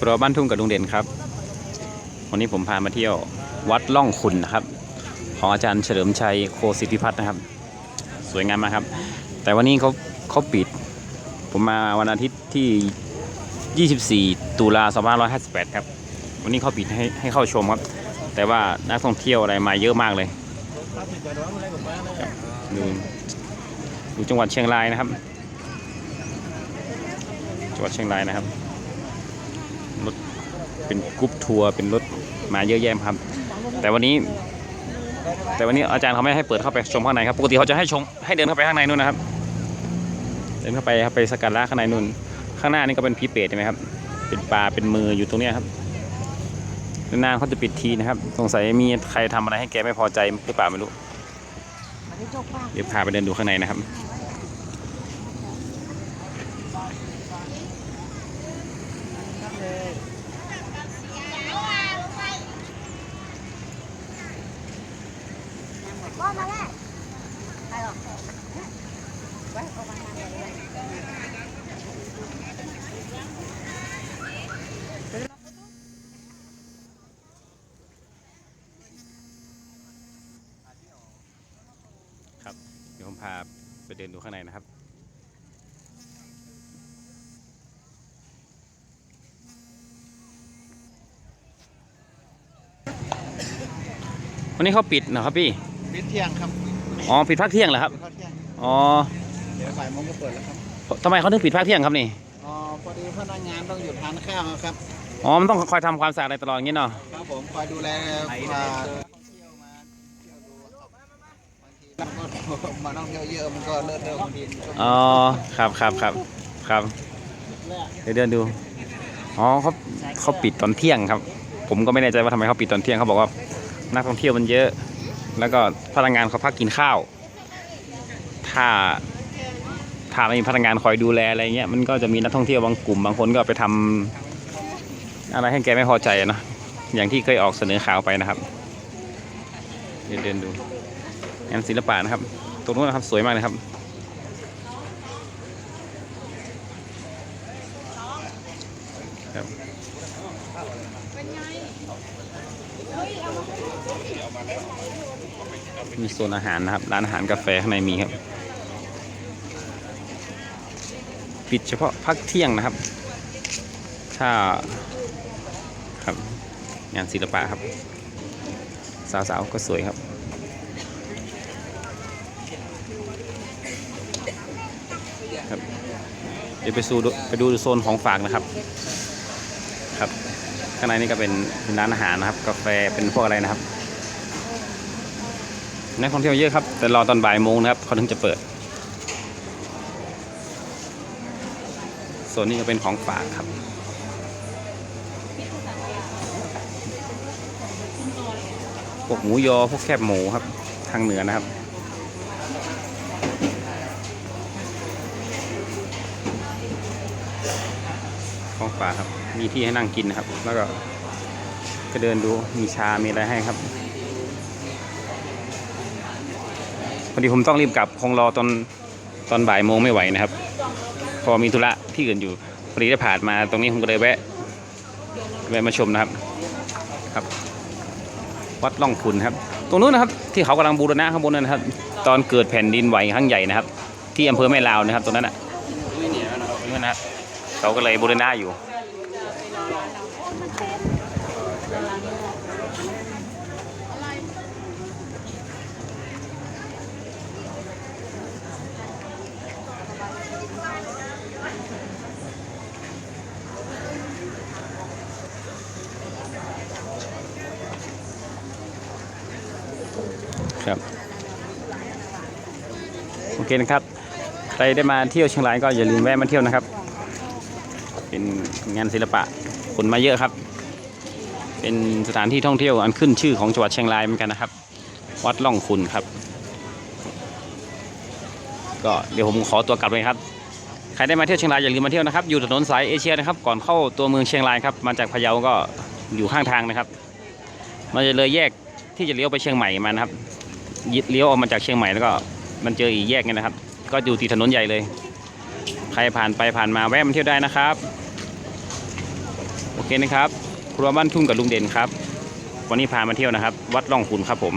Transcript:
ครัวบ้านทุ่งกับลุงเด่นครับ วันนี้ผมพามาเที่ยววัดล่องขุนนะครับ ของอาจารย์เฉลิมชัยโคสิทธิพัฒน์นะครับ สวยงามมากครับ แต่วันนี้เขาเขาปิด ผมมาวันอาทิตย์ที่ 24 ตุลา2558 ครับ วันนี้เขาปิดให้ให้เข้าชมครับ แต่ว่านักท่องเที่ยวอะไรมาเยอะมากเลยดูดูจังหวัดเชียงรายนะครับ จังหวัดเชียงรายนะครับ รถเป็นกรุ๊ปทัวร์เป็นรถมาเยอะแยะครับ แต่วันนี้ แต่วันนี้อาจารย์เขาไม่ให้เปิดเข้าไปชมข้างในครับปกติเขาจะให้ชมให้เดินเข้าไปข้างในนู่นนะครับ เดินเข้าไปครับไปสกการะข้างในนู่น ข้างหน้านี่ก็เป็นผีเปตใช่ไหมครับ เป็นปลาเป็นมืออยู่ตรงนี้ครับนานๆเขาจะปิดทีนะครับ สงสัยมีใครทำอะไรให้แกไม่พอใจหรือเปล่าไม่รู้ เดี๋ยวพาไปเดินดูข้างในนะครับ มาแล้วไปหรอกไว้เอามาทางไหนเลยครับ เดี๋ยวผมพาไปเดินดูข้างในนะครับวันนี้เขาปิดนะครับพี่ ปิดเที่ยงครับอ๋อปิดพักเที่ยงเหรอครับปิดข้าวเที่ยงอ๋อเดี๋ยวบ่ายโมงก็เปิดแล้วครับทำไมเขาถึงปิดพักเที่ยงครับนี่อ๋อพอดีพนักงานต้องหยุดทานข้าวครับอ๋อมันต้องคอยทำความสะอาดอะไรตลอดอย่างนี้เนาะครับผมคอยดูแลพาเที่ยวมาเที่ยวดูครับบางทีมันก็มาต้องเที่ยวเยอะมันก็เลอะเทอะบางทีช่วงอ๋อครับครับครับครับเดี๋ยวเดินดูอ๋อเขาเขาปิดตอนเที่ยงครับ ผมก็ไม่แน่ใจว่าทำไมเขาปิดตอนเที่ยงเขาบอกว่านักท่องเที่ยวมันเยอะ แล้วก็พนักงานเขาพักกินข้าว ถ้าถ้าไม่มีพนักงานคอยดูแลอะไรเงี้ยมันก็จะมีนักท่องเที่ยวบางกลุ่มบางคนก็ไปทำอะไรให้แกไม่พอใจนะอย่างที่เคยออกเสนอข่าวไปนะครับ เดินเดินดูงานศิลปะนะครับตรงนู้นนะครับสวยมากเลยครับครับมี มีโซนอาหารนะครับ ร้านอาหารกาแฟข้างในมีครับ ปิดเฉพาะพักเที่ยงนะครับ ถ้าครับงานศิลปะครับ สาวๆก็สวยครับครับเดี๋ยวไปสู่ดูไปดูโซนของฝากนะครับ ครับ ข้างในนี่ก็เป็นเป็นร้านอาหารนะครับ กาแฟเป็นพวกอะไรนะครับ นักท่องเที่ยวเยอะครับ แต่รอตอนบ่ายโมงนะครับเขาถึงจะเปิดโซนนี้ก็เป็นของฝากครับพวกหมูยอพวกแคบหมูครับ ทางเหนือนะครับของฝากครับ มีที่ให้นั่งกินนะครับ แล้วก็ก็เดินดูมีชา มีอะไรให้ครับ พอ ดีผมต้องรีบกลับคงรอตอนตอนบ่ายโมงไม่ไหวนะครับ พอมีธุระที่อื่นอยู่พอดีได้ผ่านมาตรงนี้ผมก็เลยแวะแวะมาชมนะครับครับ วัดล่องขุนครับ ตรงนู้นนะครับ ที่เขากำลังบูรณะข้างบนนั่นนะครับ ตอนเกิดแผ่นดินไหวครั้งใหญ่นะครับ ที่อำเภอแม่ลาวนะครับตรงนั้นอะนี่นะครับเขาก็เลยบูรณะอยู่ ครับโอเคนะครับใครได้มาเที่ยวเชียงรายก็อย่าลืมแวะมาเที่ยวนะครับ เป็นงานศิลปะคนมาเยอะครับ เป็นสถานที่ท่องเที่ยวอันขึ้นชื่อของจังหวัดเชียงรายเหมือนกันนะครับ วัดล่องขุนครับ ก็เดี๋ยวผมขอตัวกลับเลยครับใครได้มาเที่ยวเชียงรายอย่าลืมมาเที่ยวนะครับ อยู่ถนนสายเอเชียนะครับ ก่อนเข้าตัวเมืองเชียงรายครับ มาจากพะเยาก็อยู่ข้างทางนะครับ มันจะเลยแยก ที่จะเลี้ยวไปเชียงใหม่มานะครับยิเลี้ยวออกมาจากเชียงใหม่แล้วก็มันเจออีกแยกไงนะครับ ก็อยู่ที่ถนนใหญ่เลย ใครผ่านไปผ่านมาแวะมาเที่ยวได้นะครับ โอเคนะครับ ครัวบ้านทุ่งกับลุงเด่นครับ วันนี้พามาเที่ยวนะครับ วัดล่องขุนครับผม